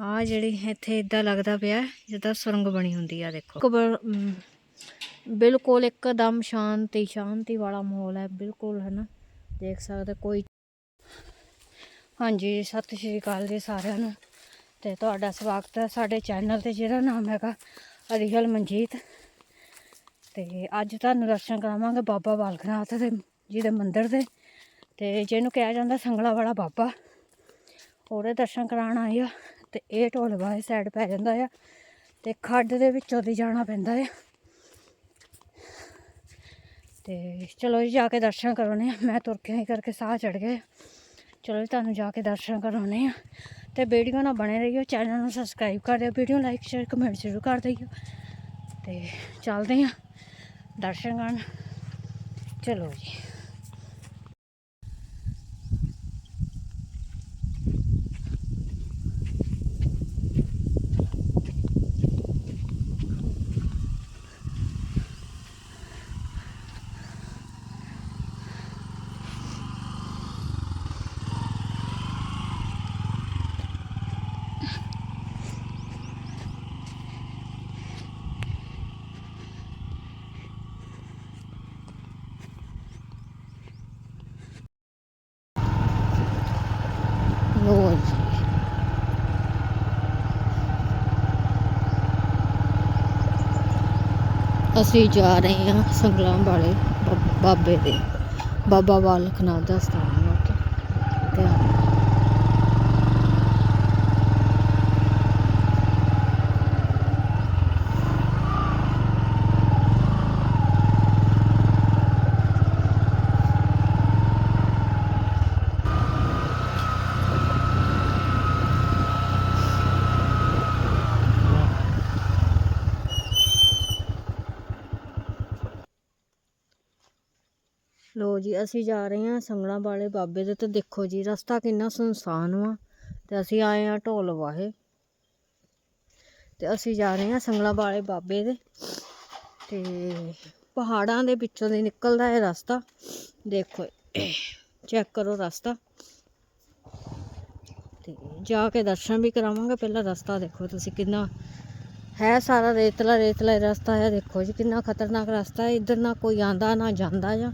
ਆ ਜਿਹੜੀ ਇੱਥੇ ਇਦਾਂ ਲੱਗਦਾ ਪਿਆ ਜਿੱਦਾਂ ਸੁਰੰਗ ਬਣੀ ਹੁੰਦੀ ਆ ਦੇਖੋ। ਕਬਰ ਅਮ, ਬਿਲਕੁਲ ਇੱਕਦਮ ਸ਼ਾਂਤੀ ਸ਼ਾਂਤੀ ਵਾਲਾ ਮਾਹੌਲ ਹੈ ਬਿਲਕੁਲ ਹੈ ਨਾ ਦੇਖ ਸਕਦੇ ਕੋਈ ਹਾਂਜੀ, ਸਤਿ ਸ਼੍ਰੀ ਅਕਾਲ ਜੀ ਸਾਰਿਆਂ ਨੂੰ। ਤੇ ਤੁਹਾਡਾ ਸਵਾਗਤ ਹੈ ਸਾਡੇ ਚੈਨਲ ਤੇ, ਜਿਹਦਾ ਨਾਮ ਹੈਗਾ ਅਰੀਹਲ ਮਨਜੀਤ। ਤੇ ਅੱਜ ਤੁਹਾਨੂੰ ਦਰਸ਼ਨ ਕਰਾਵਾਂਗੇ ਬਾਬਾ ਬਾਲਕਨਾਥ ਦੇ, ਜੀ ਦੇ ਮੰਦਿਰ ਦੇ। ਤੇ ਜਿਹਨੂੰ ਕਿਹਾ ਜਾਂਦਾ ਸੰਗਲਾ ਵਾਲਾ ਬਾਬਾ, ਉਹਦੇ ਦਰਸ਼ਨ ਕਰਾਉਣ ਆਏ ਆ। ਤੇ ਇਹ ਢੋਲ ਵਾਲੀ ਸਾਈਡ ਪੈ ਜਾਂਦਾ ਆ ਤੇ ਖੱਡ ਦੇ ਵਿੱਚੋਂ ਦੀ ਜਾਣਾ ਪੈਂਦਾ ਆ। ਤੇ ਚਲੋ ਜੀ, ਜਾ ਕੇ ਦਰਸ਼ਨ ਕਰਾਉਣੇ ਆ। ਮੈਂ ਤੁਰ ਕੇ ਹੀ ਕਰਕੇ ਸਾਹ ਚੜ ਗਏ ਚਲੋ ਜੀ, ਤੁਹਾਨੂੰ ਜਾ ਕੇ ਦਰਸ਼ਨ ਕਰਾਉਣੇ ਆ ਤੇ ਵੀਡੀਓ ਨਾਲ ਬਣੇ ਰਹੀਓ ਚੈਨਲ ਨੂੰ ਸਬਸਕ੍ਰਾਈਬ ਕਰ ਦਿਓ ਵੀਡੀਓ ਲਾਈਕ ਸ਼ੇਅਰ ਕਮੈਂਟ ਜ਼ਰੂਰ ਕਰ ਦਿਓ। ਤੇ ਚੱਲਦੇ ਆ ਦਰਸ਼ਨ ਕਰਨ। ਚਲੋ ਜੀ ਲੋ ਜੀ ਅਸੀਂ ਜਾ ਰਹੇ ਹਾਂ ਸੰਗਲਾਂ ਵਾਲੇ ਬਾਬੇ ਦੇ ਬਾਬਾ ਬਾਲਕ ਨਾਥ ਦਾ ਸਥਾਨ ਹੈ ਉੱਥੇ ਧਿਆਨ ਨਾਲ। ਲੋ ਜੀ, ਅਸੀਂ ਜਾ ਰਹੇ ਹਾਂ ਸੰਗਲਾਂ ਵਾਲੇ ਬਾਬੇ ਦੇ ਤੇ ਦੇਖੋ ਜੀ, ਰਸਤਾ ਕਿੰਨਾ ਸੁਨਸਾਨ ਵਾ, ਤੇ ਅਸੀਂ ਆਏ ਹਾਂ ਢੋਲ ਵਾਹੇ। ਤੇ ਅਸੀਂ ਜਾ ਰਹੇ ਹਾਂ ਸੰਗਲਾਂ ਵਾਲੇ ਬਾਬੇ ਦੇ, ਤੇ ਪਹਾੜਾਂ ਦੇ ਵਿੱਚੋਂ ਦੀ ਨਿਕਲਦਾ ਇਹ ਰਸਤਾ। ਦੇਖੋ, ਚੈੱਕ ਕਰੋ ਰਸਤਾ। ਤੇ ਜਾ ਕੇ ਦਰਸ਼ਨ ਵੀ ਕਰਾਵਾਂਗੇ, ਪਹਿਲਾਂ ਰਸਤਾ ਦੇਖੋ ਤੁਸੀਂ ਕਿੰਨਾ ਹੈ ਸਾਰਾ ਰੇਤਲਾ ਰੇਤਲਾ ਰਸਤਾ ਹੈ, ਦੇਖੋ ਜੀ, ਕਿੰਨਾ ਖਤਰਨਾਕ ਰਸਤਾ ਹੈ, ਇੱਧਰ ਨਾ ਕੋਈ ਆਂਦਾ ਨਾ ਜਾਂਦਾ ਜਾਂ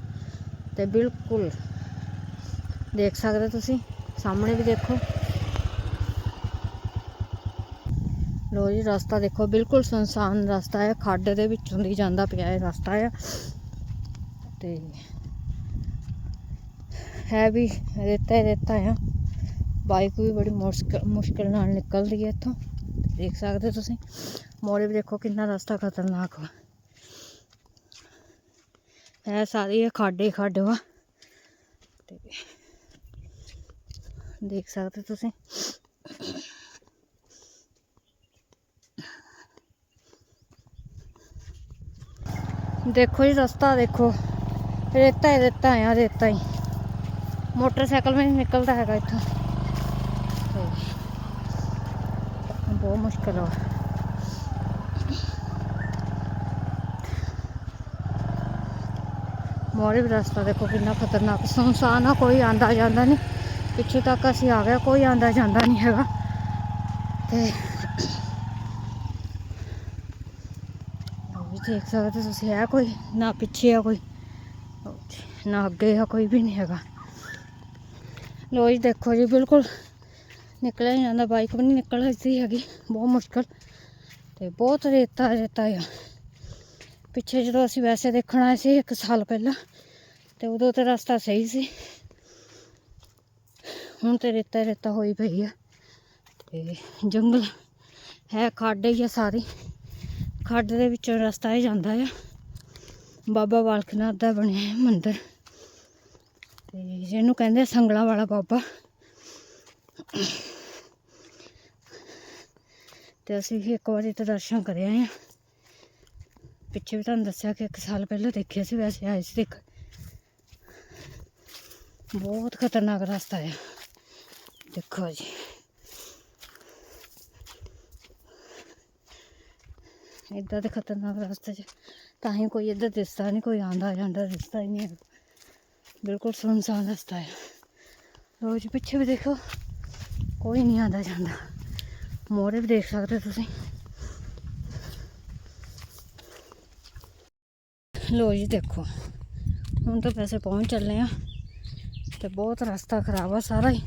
ਤੇ ਬਿਲਕੁਲ ਦੇਖ ਸਕਦੇ ਤੁਸੀਂ, ਸਾਹਮਣੇ ਵੀ ਦੇਖੋ। ਲੋ ਜੀ, ਰਸਤਾ ਦੇਖੋ, ਬਿਲਕੁਲ ਸੁਨਸਾਨ ਰਸਤਾ ਹੈ ਖੱਡ ਦੇ ਵਿੱਚੋਂ ਦੀ ਜਾਂਦਾ ਪਿਆ ਇਹ ਰਸਤਾ ਹੈ ਤੇ ਹੈ ਵੀ ਰੇਤਾ ਹੀ ਰੇਤਾ ਆ। ਬਾਈਕ ਵੀ ਬੜੀ ਮੁਸ਼ਕਲ ਮੁਸ਼ਕਲ ਨਾਲ ਨਿਕਲਦੀ ਹੈ ਇੱਥੋਂ। ਦੇਖ ਸਕਦੇ ਤੁਸੀਂ ਮੋੜੇ ਵੀ ਦੇਖੋ ਕਿੰਨਾ ਰਸਤਾ ਖਤਰਨਾਕ ਵਾ। ਹੈ ਸਾਰੀ ਇਹ ਖਾਡੇ ਖੱਡ ਵਾ। ਤੇ ਦੇਖ ਸਕਦੇ ਤੁਸੀਂ। ਦੇਖੋ ਜੀ, ਰਸਤਾ ਦੇਖੋ। ਰੇਤਾ ਹੀ ਰੇਤਾ ਆ, ਰੇਤਾ ਹੀ। ਮੋਟਰਸਾਈਕਲ ਵੀ ਨਹੀਂ ਨਿਕਲਦਾ ਹੈਗਾ ਇੱਥੋਂ। ਤੇ ਬਹੁਤ ਮੁਸ਼ਕਲ ਆ। ਮੋਰੇ ਵੀ ਰਸਤਾ ਦੇਖੋ ਕਿੰਨਾ ਖਤਰਨਾਕ, ਸੁਨਸਾਨ ਆ, ਕੋਈ ਆਂਦਾ ਜਾਂਦਾ ਨਹੀਂ। ਪਿੱਛੇ ਤੱਕ ਅਸੀਂ ਆ ਗਏ, ਕੋਈ ਆਂਦਾ ਜਾਂਦਾ ਨਹੀਂ ਹੈਗਾ। ਤੇ ਵੀ ਦੇਖ ਸਕਦੇ ਤੁਸੀਂ, ਹੈ ਕੋਈ? ਨਾ ਪਿੱਛੇ ਆ ਕੋਈ, ਨਾ ਅੱਗੇ ਆ, ਕੋਈ ਵੀ ਨਹੀਂ ਹੈਗਾ। ਲੋ ਜੀ, ਦੇਖੋ ਜੀ, ਬਿਲਕੁਲ ਨਿਕਲਿਆ ਨਹੀਂ ਜਾਂਦਾ, ਬਾਈਕ ਵੀ ਨਹੀਂ ਨਿਕਲ ਰਹੀ ਹੈਗੀ, ਬਹੁਤ ਮੁਸ਼ਕਲ। ਤੇ ਬਹੁਤ ਰੇਤਾ ਰੇਤਾ ਆ। ਪਿੱਛੇ ਜਦੋਂ ਅਸੀਂ ਵੈਸੇ ਦੇਖਣ ਆਏ ਸੀ ਇੱਕ ਸਾਲ ਪਹਿਲਾਂ, ਤੇ ਉਦੋਂ ਤੇ ਰਸਤਾ ਸਹੀ ਸੀ। ਹੁਣ ਤੇ ਰੇਤਾ ਹੀ ਰੇਤਾ ਹੋਈ ਪਈ ਆ, ਤੇ ਜੰਗਲ ਹੈ, ਖੱਡ ਹੀ ਆ ਸਾਰੀ। ਖੱਡ ਦੇ ਵਿੱਚੋਂ ਰਸਤਾ ਹੀ ਜਾਂਦਾ ਆ। ਬਾਬਾ ਬਾਲਕਨਾਥ ਦਾ ਬਣਿਆ ਹੈ ਮੰਦਿਰ। ਤੇ ਜਿਹਨੂੰ ਕਹਿੰਦੇ ਆ ਸੰਗਲਾ ਵਾਲਾ ਬਾਬਾ। ਤੇ ਅਸੀਂ ਇੱਕ ਵਾਰੀ ਤਾਂ ਦਰਸ਼ਨ ਕਰਿਆ ਆ। पिछे भी थानू दस कि एक साल पहले देखे से, वैसे आए से देख बहुत खतरनाक रास्ता है देखो जी। इदा तो खतरनाक रास्ते ता ही कोई इधर दिसता नहीं कोई आंदा जाता दिसता ही नहीं बिल्कुल सुनसान रास्ता है रोज पिछे भी देखो कोई नहीं आता जाता मोरे भी देख सकते तुम ਲੋ ਜੀ ਦੇਖੋ ਹੁਣ ਤਾਂ ਵੈਸੇ ਪਹੁੰਚ ਚੱਲੇ ਆ ਤੇ ਬਹੁਤ ਰਸਤਾ ਖਰਾਬ ਆ ਸਾਰਾ ਹੀ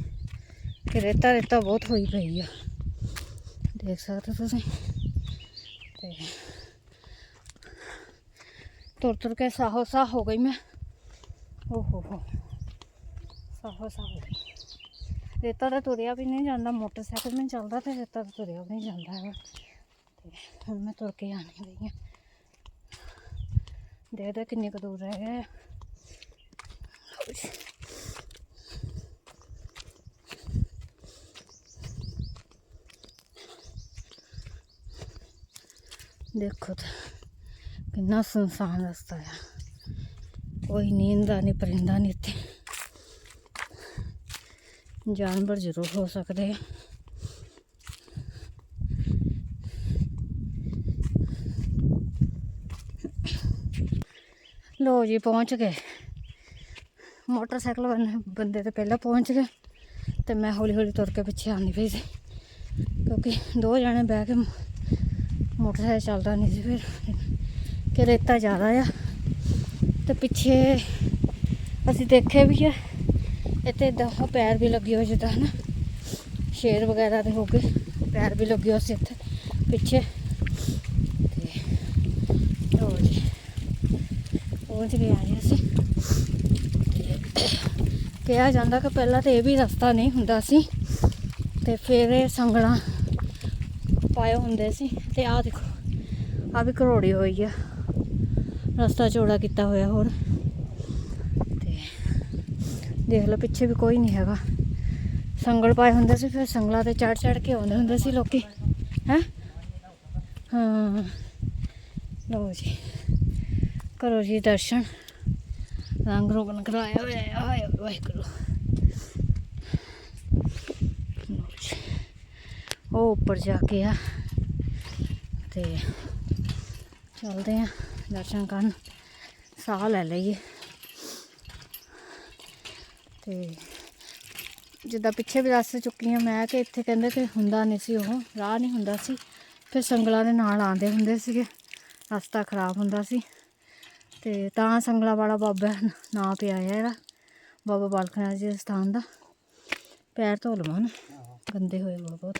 ਕਿ ਰੇਤਾ ਰੇਤਾ ਬਹੁਤ ਹੋਈ ਪਈ ਆ ਦੇਖ ਸਕਦੇ ਹੋ ਤੁਸੀਂ ਤੇ ਤੁਰ ਤੁਰ ਕੇ ਸਾਹੋ ਸਾਹ ਹੋ ਗਈ ਮੈਂ ਓ ਹੋ ਹੋ ਸਾਹੋ ਸਾਹ ਹੋ ਗਈ ਰੇਤਾ ਤਾਂ ਤੁਰਿਆ ਵੀ ਨਹੀਂ ਜਾਂਦਾ ਮੋਟਰਸਾਈਕਲ ਵੀ ਨਹੀਂ ਚੱਲਦਾ ਤੇ ਰੇਤਾ ਤਾਂ ਤੁਰਿਆ ਵੀ ਨਹੀਂ ਜਾਂਦਾ ਹੈਗਾ ਤੇ ਹੁਣ ਮੈਂ ਤੁਰ ਕੇ ਆਣੀ ਗਈ ਆ ਦੇਖਦੇ ਕਿੰਨੇ ਕੁ ਦੂਰ ਰਹਿ ਗਏ ਦੇਖੋ ਤਾਂ, ਕਿੰਨਾ ਸੁਨਸਾਨ ਰਸਤਾ ਆ। ਕੋਈ ਨੀਂਦ ਦਾ ਨਹੀਂ ਪਰਿੰਦਾ ਨਹੀਂ ਇੱਥੇ। ਜਾਨਵਰ ਜ਼ਰੂਰ ਹੋ ਸਕਦੇ ਆ। ਲੋ ਜੀ, ਪਹੁੰਚ ਗਏ। ਮੋਟਰਸਾਈਕਲ ਵਾਲੇ ਬੰਦੇ ਤੇ ਪਹਿਲਾਂ ਪਹੁੰਚ ਗਏ ਤੇ ਮੈਂ ਹੌਲੀ ਹੌਲੀ ਤੁਰ ਕੇ ਪਿੱਛੇ ਆਉਂਦੀ ਪਈ ਸੀ। ਕਿਉਂਕਿ ਦੋ ਜਣੇ ਬਹਿ ਕੇ ਮੋਟਰਸਾਈਕਲ ਚੱਲਦਾ ਨਹੀਂ ਸੀ ਫਿਰ। ਕਿ ਰੇਤਾ ਜ਼ਿਆਦਾ ਆ। ਤੇ ਪਿੱਛੇ ਅਸੀਂ ਦੇਖੇ ਵੀ ਆ, ਇੱਥੇ ਦਹਾ ਪੈਰ ਵੀ ਲੱਗੇ ਹੋ ਜਿੱਦਾਂ ਹਨਾ, ਸ਼ੇਰ ਵਗੈਰਾ ਦੇ ਹੋ ਗਏ। ਪੈਰ ਵੀ ਲੱਗੇ ਹੋ ਸੀ ਇੱਥੇ, ਪਿੱਛੇ ਤੇ ਲਓ ਜੀ ਪਹੁੰਚ ਗਏ ਆ ਜੀ ਅਸੀਂ। ਕਿਹਾ ਜਾਂਦਾ ਕਿ ਪਹਿਲਾਂ ਤਾਂ ਇਹ ਵੀ ਰਸਤਾ ਨਹੀਂ ਹੁੰਦਾ ਸੀ ਤੇ ਫਿਰ ਇਹ ਸੰਗਲਾਂ ਪਾਏ ਹੁੰਦੇ ਸੀ ਤੇ ਆਹ ਦੇਖੋ ਆ ਵੀ ਕਰੋੜੀ ਹੋਈ ਆ। ਰਸਤਾ ਚੌੜਾ ਕੀਤਾ ਹੋਇਆ ਹੋਰ। ਤੇ ਦੇਖ ਲਓ, ਪਿੱਛੇ ਵੀ ਕੋਈ ਨਹੀਂ ਹੈਗਾ। ਸੰਗਲ ਪਾਏ ਹੁੰਦੇ ਸੀ, ਫਿਰ ਸੰਗਲਾਂ ਤੇ ਚੜ ਚੜ ਕੇ ਆਉਂਦੇ ਹੁੰਦੇ ਸੀ ਲੋਕੀ। ਹੈ? ਹਾਂ। ਲਓ ਜੀ। ਕਰੋ ਜੀ ਦਰਸ਼ਨ। ਰੰਗ ਰੋਗਨ ਕਰਾਇਆ ਹੋਇਆ ਹੈ ਹਾਏ ਵਾਹਿਗੁਰੂ। ਲਓ ਜੀ। ਉਹ ਉੱਪਰ ਜਾ ਕੇ ਆ। ਤੇ ਚੱਲਦੇ ਆ ਦਰਸ਼ਨ ਕਰਨ। ਸਾਹ ਲੈ ਲਈਏ। ਤੇ ਜਿੱਦਾਂ ਪਿੱਛੇ ਵੀ ਦੱਸ ਚੁੱਕੀ ਹਾਂ ਮੈਂ ਕਿ ਇੱਥੇ ਕਹਿੰਦੇ ਕਿ ਹੁੰਦਾ ਨਹੀਂ ਸੀ ਉਹ, ਰਾਹ ਨਹੀਂ ਹੁੰਦਾ ਸੀ। ਫਿਰ ਸੰਗਲਾਂ ਦੇ ਨਾਲ ਆਉਂਦੇ ਹੁੰਦੇ ਸੀਗੇ। ਰਸਤਾ ਖਰਾਬ ਹੁੰਦਾ ਸੀ। ਤੇ ਤਾਂ ਸੰਗਲਾ ਵਾਲਾ ਬਾਬਾ ਨਾਂ ਪਿਆ ਹੈ ਇਹਦਾ ਬਾਬਾ ਬਾਲਕ ਨਾਥ ਜੀ ਦੇ ਸਥਾਨ ਦਾ। ਪੈਰ ਧੋ ਲਵਾਂ ਨਾ ਗੰਦੇ ਹੋਏ ਹੋਏ ਬਹੁਤ।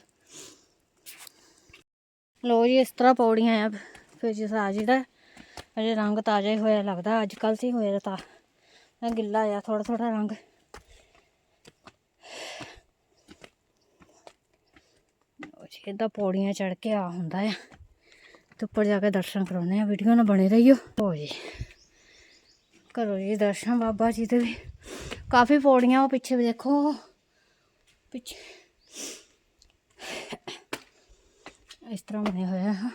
ਲੋ ਜੀ, ਇਸ ਤਰ੍ਹਾਂ ਪੌੜੀਆਂ ਆ, ਫਿਰ ਜਿਸ ਆ ਜਿਹੜਾ, ਅਜੇ ਰੰਗ ਤਾਜ਼ਾ ਹੀ ਹੋਇਆ ਲੱਗਦਾ ਅੱਜ ਕੱਲ ਸੀ ਹੋਇਆ ਤਾਂ। ਗਿੱਲਾ ਆ ਥੋੜਾ ਥੋੜਾ ਰੰਗ ਇਹਦਾ ਪੌੜੀਆਂ ਚੜ ਕੇ ਆ ਹੁੰਦਾ ਆ। ਤੇ ਉੱਪਰ ਜਾ ਕੇ ਦਰਸ਼ਨ ਕਰਾਉਣੇ ਆ ਵੀਡੀਓ ਨਾਲ ਬਣੇ ਰਹੀਓ। ਹੋ ਜੀ। ਕਰੋ ਜੀ ਦਰਸ਼ਨ, ਬਾਬਾ ਜੀ ਦੇ ਵੀ। ਕਾਫੀ ਪੌੜੀਆਂ ਉਹ ਪਿੱਛੇ ਵੀ ਦੇਖੋ। ਪਿੱਛੇ। ਇਸ ਤਰ੍ਹਾਂ ਬਣੇ ਹੋਇਆ ਹੈ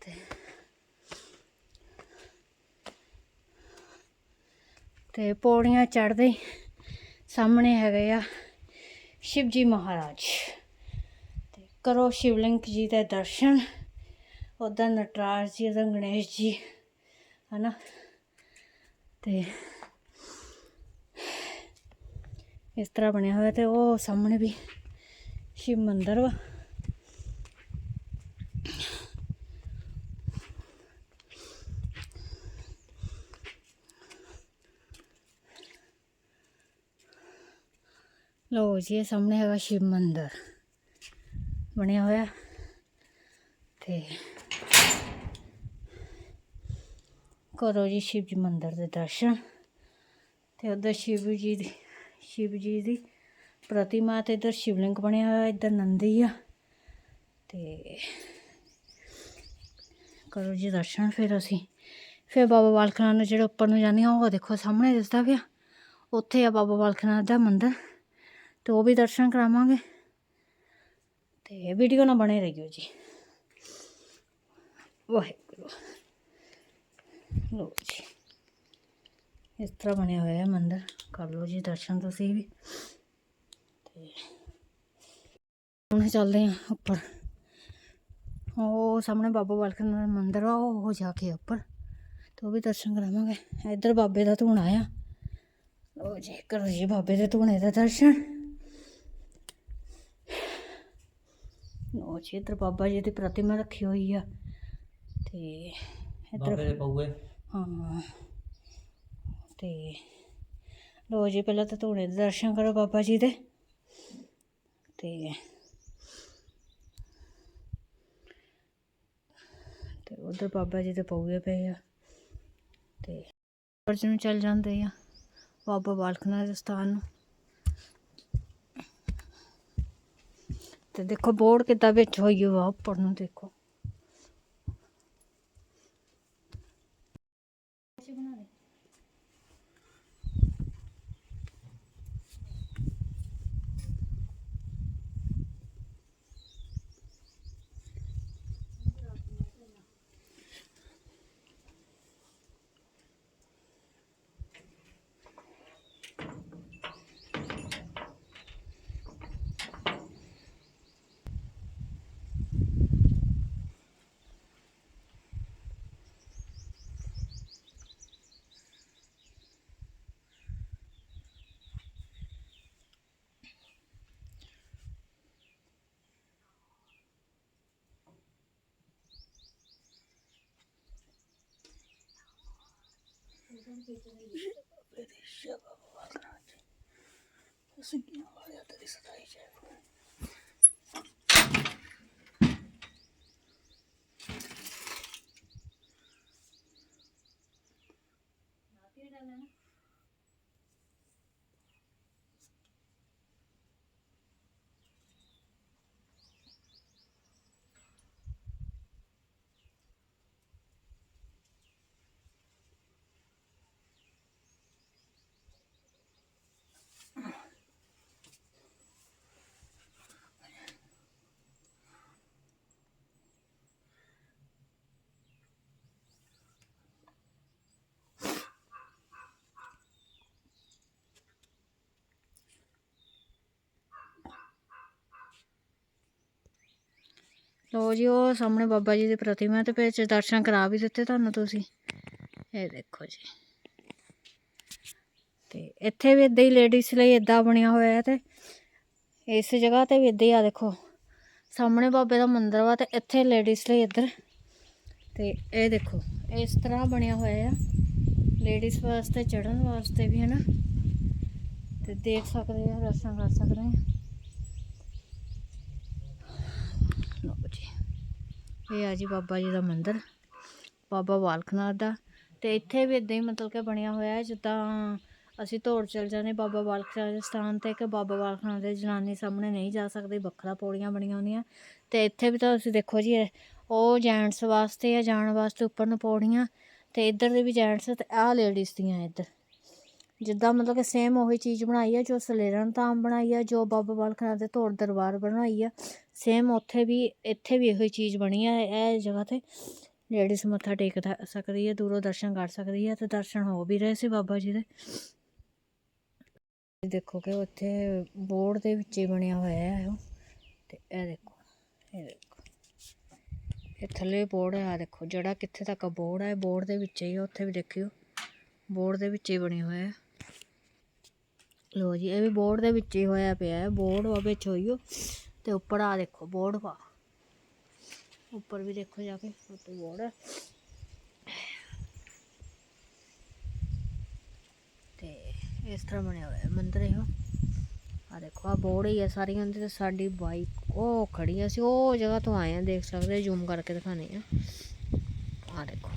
ਤੇ ਤੇ ਪੌੜੀਆਂ ਚੜ੍ਹਦੇ ਸਾਹਮਣੇ ਹੈਗੇ ਆ ਸ਼ਿਵ ਜੀ ਮਹਾਰਾਜ। ਤੇ ਕਰੋ ਸ਼ਿਵਲਿੰਗ ਜੀ ਦੇ ਦਰਸ਼ਨ। ਉਹਦਾ ਨਟਰਾਜ ਜੀ ਉਧਰ ਗਣੇਸ਼ ਜੀ, ਹਨਾ? ਤੇ ਇਸ ਤਰ੍ਹਾਂ ਬਣਿਆ ਹੋਇਆ ਤੇ ਉਹ ਸਾਹਮਣੇ ਵੀ ਸ਼ਿਵ ਮੰਦਿਰ ਵਾ। ਲੋ ਜੀ, ਇਹ ਸਾਹਮਣੇ ਹੈਗਾ ਸ਼ਿਵ ਮੰਦਿਰ। ਬਣਿਆ ਹੋਇਆ ਤੇ ਕਰੋ ਜੀ ਸ਼ਿਵ ਜੀ ਮੰਦਿਰ ਦੇ ਦਰਸ਼ਨ ਤੇ ਉਧਰ ਸ਼ਿਵ ਜੀ ਦੀ ਸ਼ਿਵ ਜੀ ਦੀ ਪ੍ਰਤਿਮਾ ਤੇ ਇਧਰ ਸ਼ਿਵਲਿੰਗ ਬਣਿਆ ਹੋਇਆ, ਇਧਰ ਨੰਦੀ ਆ ਤੇ ਕਰੋ ਜੀ ਦਰਸ਼ਨ ਫਿਰ ਅਸੀਂ, ਫਿਰ ਬਾਬਾ ਬਾਲਕ ਨਾਥ ਨੂੰ ਜਿਹੜੇ ਉੱਪਰ ਨੂੰ ਜਾਂਦੇ ਆ, ਉਹ ਦੇਖੋ ਸਾਹਮਣੇ ਦਿਸਦਾ ਪਿਆ, ਉੱਥੇ ਆ ਬਾਬਾ ਬਾਲਕ ਨਾਥ ਦਾ ਮੰਦਿਰ ਤੇ ਉਹ ਵੀ ਦਰਸ਼ਨ ਕਰਾਵਾਂਗੇ ਤੇ ਵੀਡੀਓ ਨਾ ਬਣੇ ਰਹੀਓ ਜੀ। ਵਾਹਿਗੁਰੂ। ਲੋ ਜੀ। ਇਸ ਤਰ੍ਹਾਂ ਬਣਿਆ ਹੋਇਆ ਹੈ ਮੰਦਿਰ। ਕਰ ਲਓ ਜੀ ਦਰਸ਼ਨ ਤੁਸੀਂ ਵੀ। ਤੇ ਹੁਣ ਚੱਲਦੇ ਹਾਂ ਉੱਪਰ। ਉਹ ਸਾਹਮਣੇ ਬਾਬਾ ਬਾਲਕ ਨਾਥ ਮੰਦਿਰ ਆ, ਉਹ ਜਾ ਕੇ ਉੱਪਰ। ਤੇ ਉਹ ਵੀ ਦਰਸ਼ਨ ਕਰਾਵਾਂਗੇ। ਇੱਧਰ ਬਾਬੇ ਦਾ ਧੂਣਾ ਆ। ਲੋ ਜੀ, ਕਰੋ ਜੀ ਬਾਬੇ ਦੇ ਧੂਣੇ ਦਾ ਦਰਸ਼ਨ। ਲੋ ਜੀ, ਇੱਧਰ ਬਾਬਾ ਜੀ ਦੀ ਪ੍ਰਤਿਮਾ ਰੱਖੀ ਹੋਈ ਆ। ਤੇ ਇੱਧਰ ਬਾਬੇ ਦੇ ਪਊਏ। ਹਾਂ। ਤੇ ਲੋ ਜੀ, ਪਹਿਲਾਂ ਤਾਂ ਧੂਣੇ ਦੇ ਦਰਸ਼ਨ ਕਰੋ ਬਾਬਾ ਜੀ ਦੇ। ਤੇ ਤੇ ਉਧਰ ਬਾਬਾ ਜੀ ਦੇ ਪਊਏ ਪਏ ਆ। ਤੇ ਪਰਜ ਨੂੰ ਚੱਲ ਜਾਂਦੇ ਆ, ਬਾਬਾ ਬਾਲਕਨਾਥ ਦੇ ਸਥਾਨ ਨੂੰ। ਤੇ ਦੇਖੋ, ਬੋਰਡ ਕਿੱਦਾਂ ਵਿੱਚ ਹੋਈ ਹੋਆ ਉੱਪਰ ਨੂੰ ਦੇਖੋ। ਵਿਦੇਸ਼ਾ ਬਾਬਾ ਬਾਲਕਨਾਥ ਜੀ ਸਿੰਘਾਂ ਵਾਲਿਆ ਤੇਰੀ ਲੋ ਜੀ, ਉਹ ਸਾਹਮਣੇ ਬਾਬਾ ਜੀ ਦੀ ਪ੍ਰਤਿਮਾ ਤੇ ਵਿੱਚ ਦਰਸ਼ਨ ਕਰਾ ਵੀ ਦਿੱਤੇ ਤੁਹਾਨੂੰ ਤੁਸੀਂ। ਇਹ ਦੇਖੋ ਜੀ। ਤੇ ਇੱਥੇ ਵੀ ਇਦਾਂ ਹੀ ਲੇਡੀਜ਼ ਲਈ ਇਦਾਂ ਬਣਿਆ ਹੋਇਆ ਹੈ ਤੇ ਇਸ ਜਗ੍ਹਾ ਤੇ ਵੀ ਇਦਾਂ ਹੀ ਆ ਦੇਖੋ। ਸਾਹਮਣੇ ਬਾਬੇ ਦਾ ਮੰਦਿਰ ਵਾ ਤੇ ਇੱਥੇ ਲੇਡੀਜ਼ ਲਈ ਇੱਧਰ। ਤੇ ਇਹ ਦੇਖੋ, ਇਸ ਤਰ੍ਹਾਂ ਬਣਿਆ ਹੋਇਆ ਆ। ਲੇਡੀਜ਼ ਵਾਸਤੇ ਚੜਨ ਵਾਸਤੇ ਵੀ ਹੈ ਨਾ ਤੇ ਦੇਖ ਸਕਦੇ ਆ, ਦਰਸ਼ਨ ਕਰ ਸਕਦੇ ਆ। ਲਓ ਜੀ ਇਹ ਆ ਜੀ ਬਾਬਾ ਜੀ ਦਾ ਮੰਦਿਰ, ਬਾਬਾ ਬਾਲਕਨਾਥ ਦਾ। ਤੇ ਇੱਥੇ ਵੀ ਇਦਾਂ ਹੀ ਮਤਲਬ ਕਿ ਬਣਿਆ ਹੋਇਆ ਹੈ, ਜਿੱਦਾਂ ਅਸੀਂ ਧੌੜ ਚਲ ਜਾਂਦੇ ਬਾਬਾ ਬਾਲਕਨਾਥ ਦੇ ਸਥਾਨ ਤੇ, ਕਿ ਬਾਬਾ ਬਾਲਕਨਾਥ ਦੇ ਜਨਾਨੀ ਸਾਹਮਣੇ ਨਹੀਂ ਜਾ ਸਕਦੀ, ਵੱਖਰਾ ਪੌੜੀਆਂ ਬਣੀਆਂ ਹੁੰਦੀਆਂ। ਤੇ ਇੱਥੇ ਵੀ ਤਾਂ ਤੁਸੀਂ ਦੇਖੋ ਜੀ, ਉਹ ਜੈਂਟਸ ਵਾਸਤੇ ਆ ਜਾਣ ਵਾਸਤੇ ਉੱਪਰ ਨੂੰ ਪੌੜੀਆਂ, ਤੇ ਇੱਧਰ ਦੇ ਵੀ ਜੈਂਟਸ ਤੇ ਆਹ ਲੇਡੀਜ਼ ਦੀਆਂ ਇੱਧਰ। ਜਿੱਦਾਂ ਮਤਲਬ ਕਿ ਸੇਮ ਉਹੀ ਚੀਜ਼ ਬਣਾਈ ਆ, ਜੋ ਸਲੇਰਨ ਧਾਮ ਬਣਾਈ ਆ, ਜੋ ਬਾਬਾ ਬਾਲਕਨਾਥ ਦੇ ਧੌੜ ਦਰਬਾਰ ਬਣਾਈ ਆ ਸੇਮ ਉੱਥੇ ਵੀ ਇੱਥੇ ਵੀ ਇਹੋ ਹੀ ਚੀਜ਼ ਬਣੀ ਹੈ ਇਹ ਜਗ੍ਹਾ ਤੇ ਲੇਡੀਜ਼ ਮੱਥਾ ਟੇਕ ਸਕਦੀ ਹੈ ਦੂਰੋਂ ਦਰਸ਼ਨ ਕਰ ਸਕਦੀ ਹੈ ਤੇ ਦਰਸ਼ਨ ਹੋ ਵੀ ਰਹੇ ਸੀ ਬਾਬਾ ਜੀ ਦੇ। ਦੇਖੋ ਕਿ ਉੱਥੇ ਬੋਰਡ ਦੇ ਵਿੱਚ ਹੀ ਬਣਿਆ ਹੋਇਆ ਹੈ ਉਹ ਤੇ ਇਹ ਦੇਖੋ ਇਹ ਦੇਖੋ। ਇਹ ਥੱਲੇ ਬੋਰਡ ਹੈ ਆ ਦੇਖੋ ਜਿਹੜਾ ਕਿੱਥੇ ਤੱਕ ਬੋਰਡ ਹੈ ਬੋਰਡ ਦੇ ਵਿੱਚ ਹੀ ਆ, ਉੱਥੇ ਵੀ ਦੇਖਿਓ। ਬੋਰਡ ਦੇ ਵਿੱਚ ਹੀ ਬਣਿਆ ਹੋਇਆ ਹੈ। ਲੋ ਜੀ ਇਹ ਵੀ ਬੋਰਡ ਦੇ ਵਿੱਚ ਹੀ ਹੋਇਆ ਪਿਆ ਹੈ ਬੋਰਡ ਵਾ ਵਿੱਚ ਹੋਈਓ ਤੇ ਉੱਪਰ ਆ ਦੇਖੋ ਬੋਰਡ ਪਾ ਉੱਪਰ ਵੀ ਦੇਖੋ ਜਾ ਕੇ ਉੱਤੇ ਬੋਰਡ। ਤੇ ਇਸ ਤਰ੍ਹਾਂ ਬਣਿਆ ਹੋਇਆ ਮੰਦਰ ਇਹ। ਆ ਦੇਖੋ ਆ ਬੋਰਡ ਹੀ ਆ ਸਾਰੀਆਂ ਦੀ ਤੇ ਸਾਡੀ ਬਾਈਕ ਉਹ ਖੜੀ ਆ ਅਸੀਂ ਉਹ ਜਗ੍ਹਾ ਤੋਂ ਆਏ ਆ, ਦੇਖ ਸਕਦੇ ਜ਼ੂਮ ਕਰਕੇ ਦਿਖਾਣੇ ਆ। ਆ ਦੇਖੋ।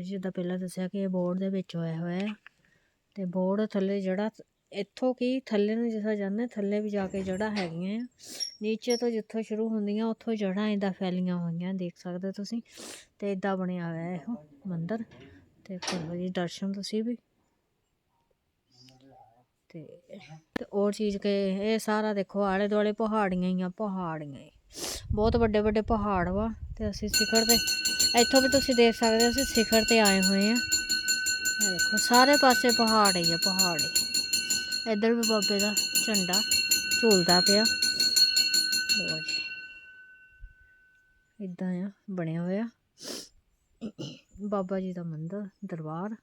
ਜੀ, ਜਿੱਦਾਂ ਪਹਿਲਾਂ ਦੱਸਿਆ ਕਿ ਇਹ ਬੋਰਡ ਦੇ ਵਿੱਚ ਹੋਇਆ ਹੋਇਆ ਹੈ ਤੇ ਬੋਰਡ ਥੱਲੇ ਜਿਹੜਾ ਇੱਥੋਂ ਕੀ ਥੱਲੇ ਨੂੰ ਜਿਸਾ ਜਾਂਦੇ ਥੱਲੇ ਵੀ ਜਾ ਕੇ ਜੜ੍ਹਾਂ ਹੈਗੀਆਂ ਆ। ਨੀਚੇ ਤੋਂ ਜਿੱਥੋਂ ਸ਼ੁਰੂ ਹੁੰਦੀਆਂ, ਉੱਥੋਂ ਜੜ੍ਹਾਂ ਇਦਾਂ ਫੈਲੀਆਂ ਹੋਈਆਂ, ਦੇਖ ਸਕਦੇ ਹੋ ਤੁਸੀਂ। ਤੇ ਇਦਾਂ ਬਣਿਆ ਹੋਇਆ ਹੈ ਇਹ ਮੰਦਿਰ। ਤੇ ਕਰੋ ਜੀ, ਦਰਸ਼ਨ ਤੁਸੀਂ ਵੀ। ਤੇ ਤੇ ਹੋਰ ਚੀਜ਼ ਕਿ ਇਹ ਸਾਰਾ ਦੇਖੋ ਆਲੇ ਦੁਆਲੇ ਪਹਾੜੀਆਂ ਹੀ ਆ, ਪਹਾੜੀਆਂ ਹੀ। ਬਹੁਤ ਵੱਡੇ ਵੱਡੇ ਪਹਾੜ ਵਾ ਤੇ ਅਸੀਂ ਸਿਖਰ ਤੇ, ਇੱਥੋਂ ਵੀ ਤੁਸੀਂ ਦੇਖ ਸਕਦੇ ਹੋ ਅਸੀਂ ਸਿਖਰ ਤੇ ਆਏ ਹੋਏ ਆ ਇਹ ਦੇਖੋ, ਸਾਰੇ ਪਾਸੇ ਪਹਾੜ ਹੀ ਆ, ਪਹਾੜ ਹੀ। ਇੱਧਰ ਵੀ ਬਾਬੇ ਦਾ ਝੰਡਾ ਝੂਲਦਾ ਪਿਆ। ਲੋ ਜੀ। ਇਦਾਂ ਆ, ਬਣਿਆ ਹੋਇਆ। ਬਾਬਾ ਜੀ ਦਾ ਮੰਦਿਰ, ਦਰਬਾਰ।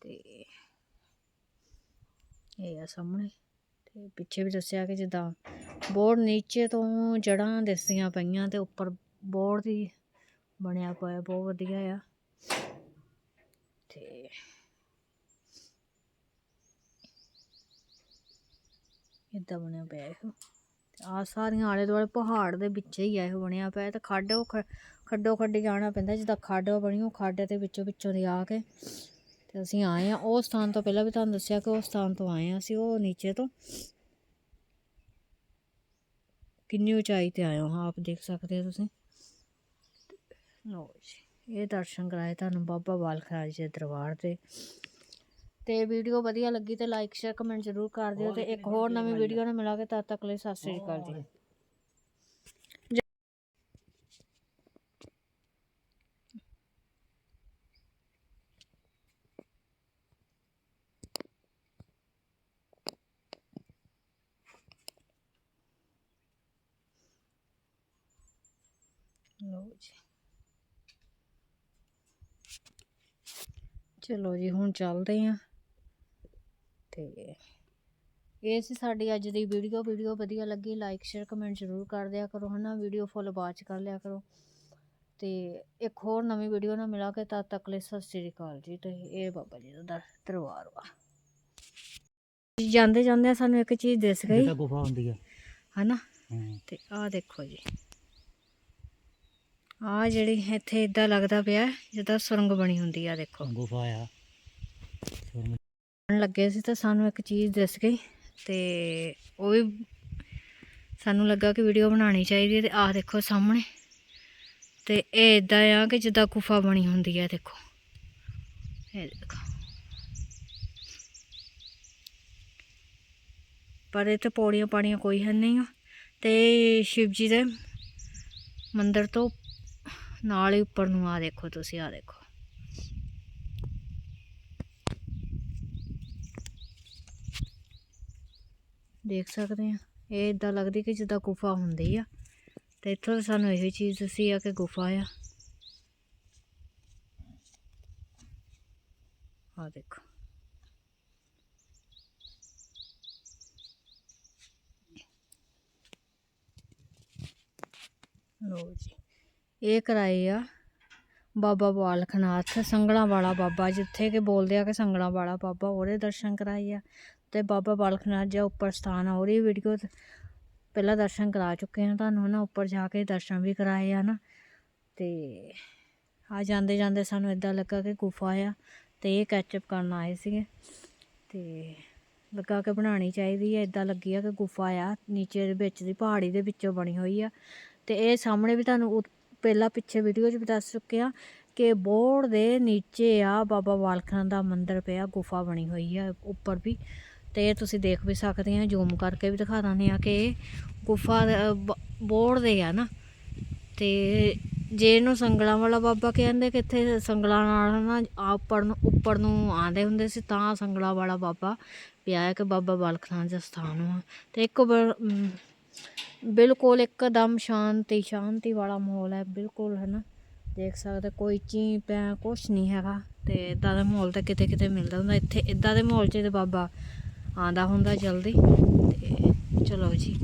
ਤੇ ਇਹ ਆ ਸਾਹਮਣੇ। ਤੇ ਪਿੱਛੇ ਵੀ ਦੱਸਿਆ ਕਿ ਜਿੱਦਾਂ ਬੋਰਡ ਨੀਚੇ ਤੋਂ ਜੜ੍ਹਾਂ ਦਿਸਦੀਆਂ ਪਈਆਂ ਅਤੇ ਉੱਪਰ ਬੋਰਡ ਦੀ ਬਣਿਆ ਪਿਆ, ਬਹੁਤ ਵਧੀਆ ਆ। ਅਤੇ ਇਦਾਂ ਬਣਿਆ ਪਿਆ ਇਹ। ਆ ਸਾਰੀਆਂ ਆਲੇ ਦੁਆਲੇ ਪਹਾੜ ਦੇ ਵਿੱਚ ਹੀ ਆ ਇਹ ਬਣਿਆ ਪਿਆ, ਤੇ ਖਾਡੋ ਖੱਡੋ ਖੱਡੀ ਜਾਣਾ ਪੈਂਦਾ, ਜਿੱਦਾਂ ਖੱਡ ਬਣੀ, ਉਹ ਖੱਡ ਦੇ ਵਿੱਚੋਂ ਵਿੱਚੋਂ ਦੀ ਆ ਕੇ ਤੇ ਅਸੀਂ ਆਏ ਆ ਉਹ ਸਥਾਨ ਤੋਂ ਪਹਿਲਾਂ ਵੀ ਤੁਹਾਨੂੰ ਦੱਸਿਆ ਕਿ ਉਹ ਸਥਾਨ ਤੋਂ ਆਏ ਆ ਅਸੀਂ ਉਹ ਨੀਚੇ ਤੋਂ। ਕਿੰਨੀ ਉਚਾਈ ਤੇ ਆਏ ਹੋ ਆਪ ਦੇਖ ਸਕਦੇ ਹੋ ਤੁਸੀਂ। ਲਓ ਜੀ ਇਹ ਦਰਸ਼ਨ ਕਰਾਏ ਤੁਹਾਨੂੰ ਬਾਬਾ ਬਾਲਕ ਰਾਜ ਜੀ ਦੇ ਦਰਬਾਰ ਤੇ। ਤੇ ਵੀਡੀਓ ਵਧੀਆ ਲੱਗੀ ਤੇ ਲਾਈਕ ਸ਼ੇਅਰ ਕਮੈਂਟ ਜ਼ਰੂਰ ਕਰ ਦਿਓ ਤੇ ਇੱਕ ਹੋਰ ਨਵੀਂ ਵੀਡੀਓ ਨਾਲ ਮਿਲਾਂਗੇ ਤਦ ਤੱਕ ਲਈ ਸਤਿ ਸ੍ਰੀ ਅਕਾਲ ਜੀ ਲਓ ਜੀ ਚਲੋ ਜੀ ਹੁਣ ਚੱਲਦੇ ਆਂ। ਤੇ ਇਹ ਸੀ ਸਾਡੀ ਅੱਜ ਦੀ ਵੀਡੀਓ। ਵੀਡੀਓ ਵਧੀਆ ਲੱਗੀ ਲਾਈਕ ਸ਼ੇਅਰ ਕਮੈਂਟ ਜ਼ਰੂਰ ਕਰ ਦਿਆ ਕਰੋ ਹਨਾ? ਵੀਡੀਓ ਫੁੱਲ ਬਾਅਦ 'ਚ ਕਰ ਲਿਆ ਕਰੋ। ਤੇ ਇੱਕ ਹੋਰ ਨਵੀਂ ਵੀਡੀਓ ਨਾਲ ਮਿਲਾਂਗੇ। ਤਦ ਤੱਕ ਲਈ ਸਤਿ ਸ੍ਰੀ ਅਕਾਲ ਜੀ। ਤੇ ਇਹ ਬਾਬਾ ਜੀ ਦਾ ਦਰ- ਦਰਬਾਰ ਵਾ। ਜਾਂਦੇ ਜਾਂਦੇ ਸਾਨੂੰ ਇੱਕ ਚੀਜ਼ ਦਿਸ ਗਈ। ਗੁਫਾ ਹੁੰਦੀ ਆ। ਹਨਾ? ਤੇ ਆਹ ਦੇਖੋ ਜੀ। ਆਹ ਜਿਹੜੀ ਇੱਥੇ ਇਦਾਂ ਲੱਗਦਾ ਪਿਆ ਜਿੱਦਾਂ ਸੁਰੰਗ ਬਣੀ ਹੁੰਦੀ ਆ ਦੇਖੋ। ਗੁਫਾ ਆ। ਲੱਗੇ ਸੀ ਤਾਂ ਸਾਨੂੰ ਇੱਕ ਚੀਜ਼ ਦਿਸ ਗਈ ਤੇ ਉਹ ਵੀ ਸਾਨੂੰ ਲੱਗਾ ਕਿ ਵੀਡੀਓ ਬਣਾਉਣੀ ਚਾਹੀਦੀ ਹੈ ਤੇ ਆਹ ਦੇਖੋ ਸਾਹਮਣੇ। ਤੇ ਇਹ ਇਦਾਂ ਆ ਕਿ ਜਿੱਦਾਂ ਗੁਫਾ ਬਣੀ ਹੁੰਦੀ ਆ ਦੇਖੋ। ਇਹ ਦੇਖੋ। ਪਰ ਇਹ ਤੇ ਪੌੜੀਆਂ ਪਾੜੀਆਂ ਕੋਈ ਹੈ ਨਹੀਂ ਆ। ਤੇ ਸ਼ਿਵ ਜੀ ਦੇ ਮੰਦਿਰ ਤੋਂ ਨਾਲ ਹੀ ਉੱਪਰ ਨੂੰ ਆ ਦੇਖੋ ਤੁਸੀਂ ਆ ਦੇਖੋ। ਦੇਖ ਸਕਦੇ ਆ ਇਹ ਇਦਾਂ ਲੱਗਦੀ ਕਿ ਜਿੱਦਾਂ ਗੁਫਾ ਹੁੰਦੀ ਆ। ਤੇ ਇੱਥੋਂ ਸਾਨੂੰ ਇਹੋ ਚੀਜ਼ ਦੱਸੀ ਆ ਕਿ ਗੁਫਾ ਆ। ਆ ਦੇਖੋ। ਲੋ ਜੀ। ਇਹ ਕਰਾਏ ਆ ਬਾਬਾ ਬਾਲਕ ਨਾਥ ਸੰਗਲਾਂ ਵਾਲਾ ਬਾਬਾ, ਜਿੱਥੇ ਕਿ ਬੋਲਦੇ ਆ ਕਿ ਸੰਗਲਾਂ ਵਾਲਾ ਬਾਬਾ, ਉਹਦੇ ਦਰਸ਼ਨ ਕਰਾਏ ਆ। ਤੇ ਬਾਬਾ ਬਾਲਕ ਨਾਥ ਜੀ ਉੱਪਰ ਸਥਾਨ ਆ, ਉਹਦੀ ਵੀਡੀਓ ਪਹਿਲਾਂ ਦਰਸ਼ਨ ਕਰਾ ਚੁੱਕੇ ਹਾਂ ਤੁਹਾਨੂੰ ਨਾ ਉੱਪਰ ਜਾ ਕੇ ਦਰਸ਼ਨ ਵੀ ਕਰਾਏ ਆ ਨਾ ਤੇ ਆ ਜਾਂਦੇ ਜਾਂਦੇ ਸਾਨੂੰ ਇਦਾਂ ਲੱਗਾ ਕਿ ਗੁਫਾ ਆ, ਤੇ ਇਹ ਕੈਚਅਪ ਕਰਨ ਆਏ ਸੀਗੇ। ਤੇ ਲੱਗਾ ਕਿ ਬਣਾਉਣੀ ਚਾਹੀਦੀ ਹੈ ਇਦਾਂ ਲੱਗੀ ਆ ਕਿ ਗੁਫਾ ਆ, ਨੀਚੇ ਦੇ ਵਿੱਚ ਦੀ ਪਹਾੜੀ ਦੇ ਵਿੱਚੋਂ ਬਣੀ ਹੋਈ ਆ। ਤੇ ਇਹ ਸਾਹਮਣੇ ਵੀ ਤੁਹਾਨੂੰ ਉ- ਪਹਿਲਾਂ ਪਿੱਛੇ ਵੀਡੀਓ 'ਚ ਵੀ ਦੱਸ ਚੁੱਕੇ ਆ ਕਿ ਬੋਰਡ ਦੇ ਨੀਚੇ ਆ ਬਾਬਾ ਬਾਲਕਨਾਥ ਦਾ ਮੰਦਿਰ ਪਿਆ, ਗੁਫਾ ਬਣੀ ਹੋਈ ਆ ਉੱਪਰ ਵੀ। ਤੇ ਤੁਸੀਂ ਦੇਖ ਵੀ ਸਕਦੇ ਆ, ਜ਼ੂਮ ਕਰਕੇ ਵੀ ਦਿਖਾ ਦਿੰਦੇ ਆ ਕਿ ਇਹ ਗੁਫਾ ਬੋਰਡ ਦੇ ਆ ਨਾ। ਤੇ ਜੇ ਇਹਨੂੰ ਸੰਗਲਾਂ ਵਾਲਾ ਬਾਬਾ ਕਹਿੰਦੇ ਕਿ ਇੱਥੇ ਸੰਗਲਾਂ ਨਾਲ ਨਾ ਆ ਉੱਪਰ ਨੂੰ ਉੱਪਰ ਨੂੰ ਆਂਦੇ ਹੁੰਦੇ ਸੀ, ਤਾਂ ਸੰਗਲਾਂ ਵਾਲਾ ਬਾਬਾ ਪਿਆ ਹੈ ਕਿ ਬਾਬਾ ਬਾਲਕਨਾਥ ਦਾ ਸਥਾਨ ਵਾ। ਤੇ ਇੱਕ ਬਿਲਕੁਲ ਇੱਕਦਮ ਸ਼ਾਂਤੀ ਸ਼ਾਂਤੀ ਵਾਲਾ ਮਾਹੌਲ ਹੈ, ਬਿਲਕੁਲ ਹੈ ਨਾ ਦੇਖ ਸਕਦੇ, ਕੋਈ ਚੀਂ ਪੈ ਕੁਛ ਨਹੀਂ ਹੈਗਾ ਤੇ ਇਦਾਂ ਦਾ ਮਾਹੌਲ ਤਾਂ ਕਿਤੇ ਕਿਤੇ ਮਿਲਦਾ ਹੁੰਦਾ। ਇੱਥੇ ਇਦਾਂ ਦੇ ਮਾਹੌਲ 'ਚ ਤੇ ਬਾਬਾ ਆਂਦਾ ਹੁੰਦਾ ਜਲਦੀ ਤੇ ਚਲੋ ਜੀ।